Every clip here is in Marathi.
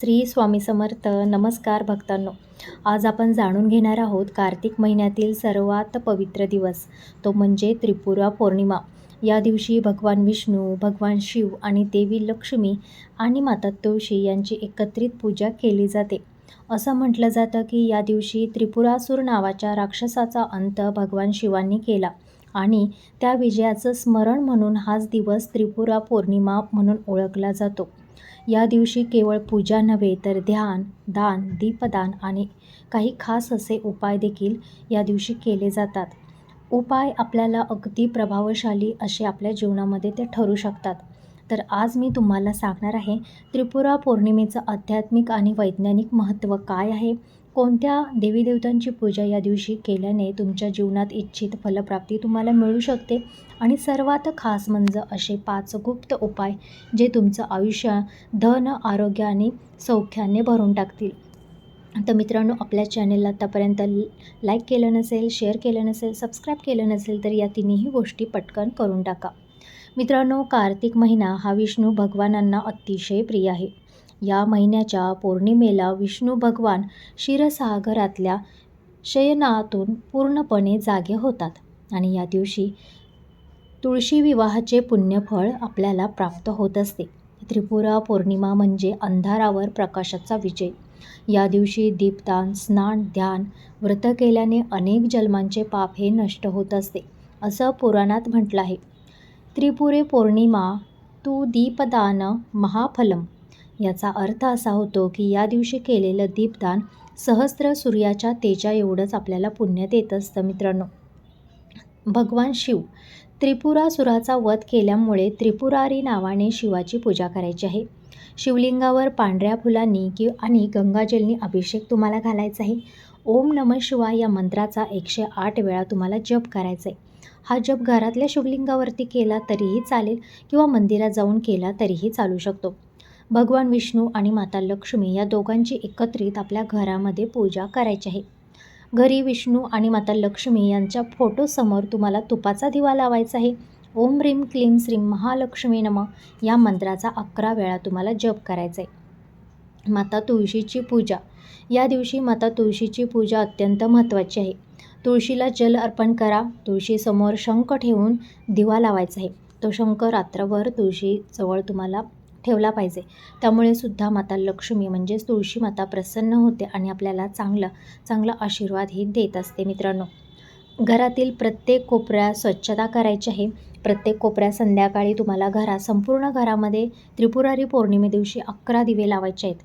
श्री स्वामी समर्थ. नमस्कार भक्तांनो. आज आपण जाणून घेणार आहोत कार्तिक महिन्यातील सर्वात पवित्र दिवस. तो म्हणजे त्रिपुरा पौर्णिमा. या दिवशी भगवान विष्णू भगवान शिव आणि देवी लक्ष्मी आणि माता तुळशी यांची एकत्रित पूजा केली जाते. असं म्हटलं जातं की या दिवशी त्रिपुरासूर नावाच्या राक्षसाचा अंत भगवान शिवांनी केला आणि त्या विजयाचं स्मरण म्हणून हाच दिवस त्रिपुरा पौर्णिमा म्हणून ओळखला जातो. या दिवशी केवळ पूजा नव्हे तर ध्यान दान दीपदान आणि काही खास असे उपाय देखील या दिवशी केले जातात. उपाय आपल्याला अगदी प्रभावशाली असे आपल्या जीवनामध्ये ते ठरू शकतात. तर आज मी तुम्हाला सांगणार आहे त्रिपुरा पौर्णिमेचं आध्यात्मिक आणि वैज्ञानिक महत्त्व काय आहे? कोणत्या देवीदेवतांची पूजा या दिवशी केल्याने तुमच्या जीवनात इच्छित फलप्राप्ती तुम्हाला मिळू शकते? आणि सर्वात खास म्हणजे असे पाच गुप्त उपाय जे तुमचं आयुष्य धन आरोग्य आणि सौख्याने भरून टाकतील. तर मित्रांनो आपल्या चॅनेलला आतापर्यंत लाईक केलं नसेल शेअर केलं नसेल सबस्क्राईब केलं नसेल तर या तिन्ही गोष्टी पटकन करून टाका. मित्रांनो कार्तिक महिना हा विष्णू भगवानांना अतिशय प्रिय आहे. या महिन्याच्या पौर्णिमेला विष्णू भगवान क्षीरसागरातल्या शयनातून पूर्णपणे जागे होतात आणि या दिवशी तुळशी विवाहाचे पुण्यफळ आपल्याला प्राप्त होत असते. त्रिपुरा पौर्णिमा म्हणजे अंधारावर प्रकाशाचा विजय. या दिवशी दीपदान स्नान ध्यान व्रत केल्याने अनेक जन्मांचे पाप हे नष्ट होत असते असं पुराणात म्हटलं आहे. त्रिपुरे पौर्णिमा तू दीपदान महाफलम. याचा अर्थ असा होतो की या दिवशी केलेलं दीपदान सहस्त्र सूर्याच्या तेजा एवढंच आपल्याला पुण्य देत असतं मित्रांनो. भगवान शिव त्रिपुरासुराचा वध केल्यामुळे त्रिपुरारी नावाने शिवाची पूजा करायची आहे. शिवलिंगावर पांढऱ्या फुलांनी कि आणि गंगाजलनी अभिषेक तुम्हाला घालायचा आहे. ओम नम शिवाय या मंत्राचा एकशे आठ वेळा तुम्हाला जप करायचा आहे हा जप घरातल्या शिवलिंगावरती केला तरीही चालेल किंवा मंदिरात जाऊन केला तरीही चालू शकतो. भगवान विष्णू आणि माता लक्ष्मी या दोघांची एकत्रित आपल्या घरामध्ये पूजा करायची आहे. घरी विष्णू आणि माता लक्ष्मी यांच्या फोटोसमोर तुम्हाला तुपाचा दिवा लावायचा आहे. ओम ह्रीम क्लीम श्रीम महालक्ष्मी नम या मंत्राचा अकरा वेळा तुम्हाला जप करायचा आहे माता तुळशीची पूजा. या दिवशी माता तुळशीची पूजा अत्यंत महत्त्वाची आहे. तुळशीला जल अर्पण करा. तुळशीसमोर शंख ठेवून दिवा लावायचा आहे. तो शंख रात्रभर तुळशीजवळ तुम्हाला ठेवला पाहिजे. त्यामुळे सुद्धा माता लक्ष्मी म्हणजेच तुळशी माता प्रसन्न होते आणि आपल्याला चांगलं चांगला आशीर्वाद ही देत असते मित्रांनो. घरातील प्रत्येक कोपऱ्या स्वच्छता करायची आहे. प्रत्येक कोपऱ्या संध्याकाळी तुम्हाला घरात संपूर्ण घरामध्ये त्रिपुरारी पौर्णिमे दिवशी अकरा दिवे लावायचे आहेत.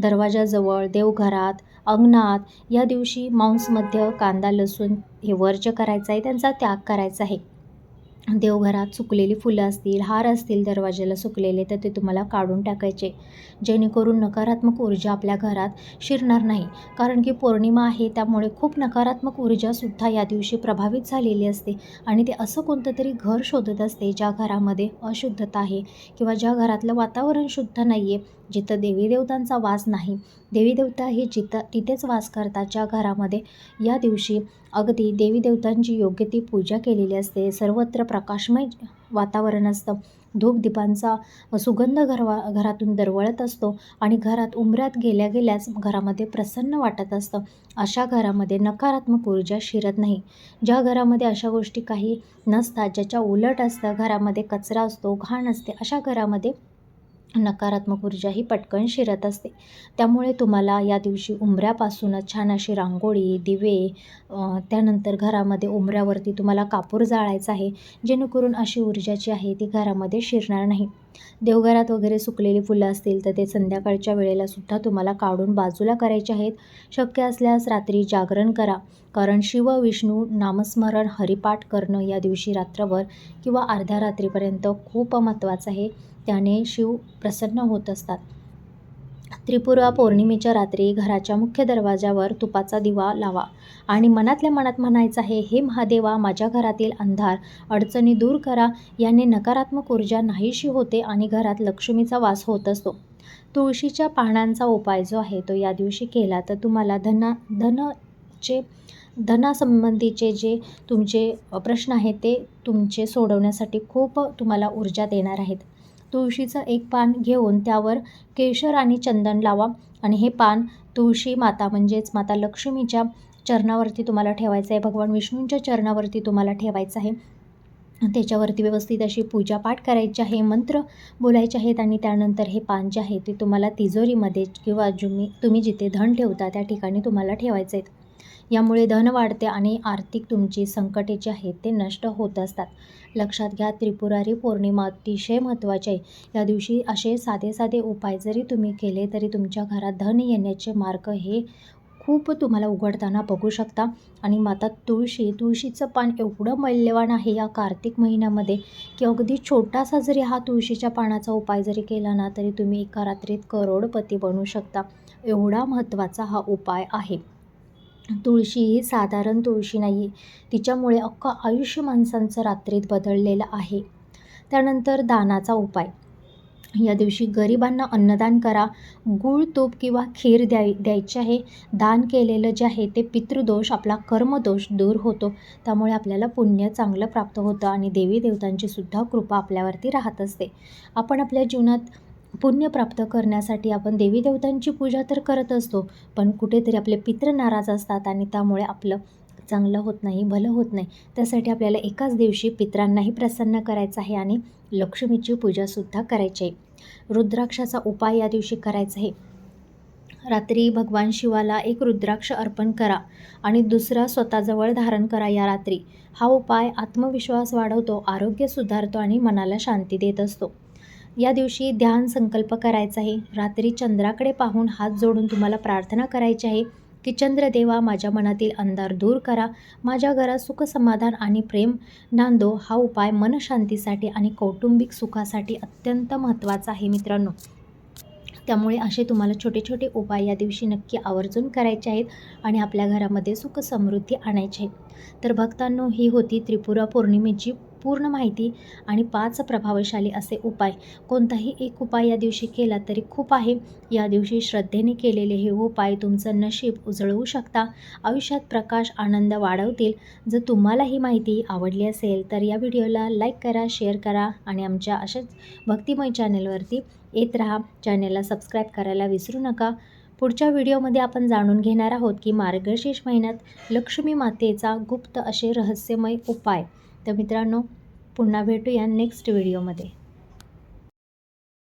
दरवाजाजवळ देवघरात अंगणात. या दिवशी मांसमध्य कांदा लसूण हे वर्ज्य करायचं आहे त्यांचा त्याग करायचा आहे. देवघरात सुकलेली फुलं असतील हार असतील दरवाज्याला सुकलेले तर ते तुम्हाला काढून टाकायचे. जेणेकरून नकारात्मक ऊर्जा आपल्या घरात शिरणार नाही. कारण की पौर्णिमा आहे त्यामुळे खूप नकारात्मक ऊर्जासुद्धा या दिवशी प्रभावित झालेली असते. आणि ते असं कोणतं तरी घर शोधत असते ज्या घरामध्ये अशुद्धता आहे किंवा ज्या घरातलं वातावरण शुद्ध नाही आहे जिथं देवीदेवतांचा वास नाही. देवीदेवता हे जिथं तिथेच वास करतात ज्या घरामध्ये या दिवशी अगदी देवीदेवतांची योग्य ती पूजा केलेली असते. सर्वत्र प्रकाशमय वातावरण असतं. धूपदीपांचा सुगंध घरवा घरातून दरवळत असतो आणि घरात उंबऱ्यात गेल्या गेल्याच घरामध्ये प्रसन्न वाटत असतं. अशा घरामध्ये नकारात्मक ऊर्जा शिरत नाही. ज्या घरामध्ये अशा गोष्टी काही नसतात ज्याच्या उलट असतं घरामध्ये कचरा असतो घाण असते अशा घरामध्ये नकारात्मक ऊर्जा ही पटकन शिरत असते. त्यामुळे तुम्हाला या दिवशी उंबऱ्यापासूनच छान अशी रांगोळी दिवे त्यानंतर घरामध्ये उंबऱ्यावरती तुम्हाला कापूर जाळायचा आहे जेणेकरून अशी ऊर्जा जी आहे ती घरामध्ये शिरणार नाही. देवघरात वगैरे सुकलेली फुलं असतील तर ते संध्याकाळच्या वेळेला सुद्धा तुम्हाला काढून बाजूला करायचे आहेत. शक्य असल्यास रात्री जागरण करा कारण शिव विष्णू नामस्मरण हरिपाठ करणं या दिवशी रात्रभर किंवा अर्ध्या रात्रीपर्यंत खूप महत्त्वाचं आहे. त्याने शिव प्रसन्न होत असतात. त्रिपुरा पौर्णिमेच्या रात्री घराच्या मुख्य दरवाजावर तुपाचा दिवा लावा आणि मनातल्या मनात म्हणायचं आहे हे महादेवा माझ्या घरातील अंधार अडचणी दूर करा. याने नकारात्मक ऊर्जा नाहीशी होते आणि घरात लक्ष्मीचा वास होत असतो. तुळशीच्या पानांचा उपाय जो आहे तो या दिवशी केला तर तुम्हाला धना धनचे धनासंबंधीचे जे तुमचे प्रश्न आहेत ते तुमचे सोडवण्यासाठी खूप तुम्हाला ऊर्जा देणार आहेत. तुळशीचं एक पान घेऊन त्यावर केशर आणि चंदन लावा. आणि हे पान तुळशी माता म्हणजेच माता लक्ष्मीच्या चरणावरती तुम्हाला ठेवायचं आहे. भगवान विष्णूंच्या चरणावरती तुम्हाला ठेवायचं आहे. त्याच्यावरती व्यवस्थित अशी पूजापाठ करायची आहे मंत्र बोलायचे आहेत आणि त्यानंतर हे पान जे आहे ते तुम्हाला तिजोरीमध्ये किंवा जुमी तुम्ही जिथे धन ठेवता त्या ठिकाणी तुम्हाला ठेवायचे आहेत यामुळे धन वाढते आणि आर्थिक तुमची संकटे जी आहेत ते नष्ट होत असतात. लक्षात घ्या त्रिपुरारी पौर्णिमा अतिशय महत्त्वाची आहे. या दिवशी असे साधे साधे उपाय जरी तुम्ही केले तरी तुमच्या घरात धन येण्याचे मार्ग हे खूप तुम्हाला उघडताना बघू शकता. आणि माता तुळशी तुळशीचं पान एवढं मौल्यवान आहे या कार्तिक महिन्यामध्ये की अगदी छोटासा जरी हा तुळशीच्या पानाचा उपाय जरी केला ना तरी तुम्ही एका रात्रीत करोडपती बनू शकता. एवढा महत्त्वाचा हा उपाय आहे. तुळशी ही साधारण तुळशी नाही तिच्यामुळे अख्खं आयुष्य माणसांचं रात्रीत बदललेलं आहे. त्यानंतर दानाचा उपाय. या दिवशी गरिबांना अन्नदान करा. गूळ तूप किंवा खीर द्याय द्यायची आहे. दान केलेलं जे आहे ते पितृदोष आपला कर्मदोष दूर होतो. त्यामुळे आपल्याला पुण्य चांगलं प्राप्त होतं आणि देवी देवतांची सुद्धा कृपा आपल्यावरती राहत असते. आपण आपल्या जीवनात पुण्य प्राप्त करण्यासाठी आपण देवी देवतांची पूजा तर करत असतो पण कुठेतरी आपले पित्र नाराज असतात आणि त्यामुळे आपलं चांगलं होत नाही भलं होत नाही. त्यासाठी आपल्याला एकाच दिवशी पित्रांनाही प्रसन्न करायचं आहे आणि लक्ष्मीची पूजासुद्धा करायची आहे. रुद्राक्षाचा उपाय या दिवशी करायचा आहे. रात्री भगवान शिवाला एक रुद्राक्ष अर्पण करा आणि दुसरा स्वतःजवळ धारण करा या रात्री. हा उपाय आत्मविश्वास वाढवतो आरोग्य सुधारतो आणि मनाला शांती देत असतो. या दिवशी ध्यान संकल्प करायचा आहे. रात्री चंद्राकडे पाहून हात जोडून तुम्हाला प्रार्थना करायची आहे की चंद्रदेवा माझ्या मनातील अंधार दूर करा. माझ्या घरात सुख समाधान आणि प्रेम नांदो. हा उपाय मनशांतीसाठी आणि कौटुंबिक सुखासाठी अत्यंत महत्त्वाचा आहे मित्रांनो. त्यामुळे असे तुम्हाला छोटे छोटे उपाय या दिवशी नक्की आवर्जून करायचे आहेत आणि आपल्या घरामध्ये सुख समृद्धी आणायची आहे. तर भक्तांनो ही होती त्रिपुरा पौर्णिमेची पूर्ण माहिती आणि पाच प्रभावशाली असे उपाय. कोणताही एक उपाय या दिवशी केला तरी खूप आहे. या दिवशी श्रद्धेने केलेले हे उपाय तुमचं नशीब उजळवू शकता. आयुष्यात प्रकाश आनंद वाढवतील. जर तुम्हाला ही माहिती आवडली असेल तर या व्हिडिओला लाईक करा शेअर करा आणि आमच्या अशाच भक्तिमय चॅनलवरती येत राहा. चॅनलला सबस्क्राईब करायला विसरू नका. पुढच्या व्हिडिओमध्ये आपण जाणून घेणार आहोत की मार्गशीर्ष महिन्यात लक्ष्मी मातेचा गुप्त असे रहस्यमय उपाय. तर मित्रांनो पुन्हा भेटूया नेक्स्ट व्हिडिओमध्ये